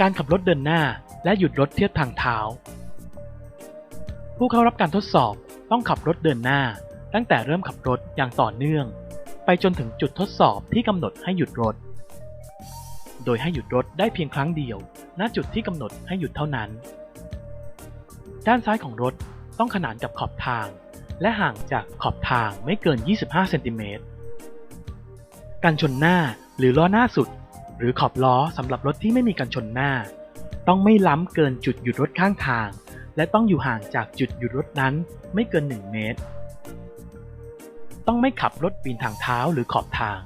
การขับรถเดินหน้าและหยุดรถเทียบทางเท้า ผู้เข้ารับการทดสอบต้องขับรถเดินหน้า ตั้งแต่เริ่มขับรถอย่างต่อเนื่อง ไปจนถึงจุดทดสอบที่กำหนดให้หยุดรถ โดยให้หยุดรถได้เพียงครั้งเดียว ณจุดที่กำหนดให้หยุดเท่านั้น ด้านซ้ายของรถต้องขนานกับขอบทาง และห่างจากขอบทางไม่เกิน 25 เซนติเมตรกันชนหน้าหรือล้อหน้าสุด หรือขอบล้อสำหรับรถที่ไม่มีกันชนหน้า ต้องไม่ล้ำเกินจุดหยุดรถข้างทาง และต้องอยู่ห่างจากจุดหยุดรถนั้นไม่เกิน 1 เมตร ต้องไม่ขับรถปีนทางเท้าหรือขอบทาง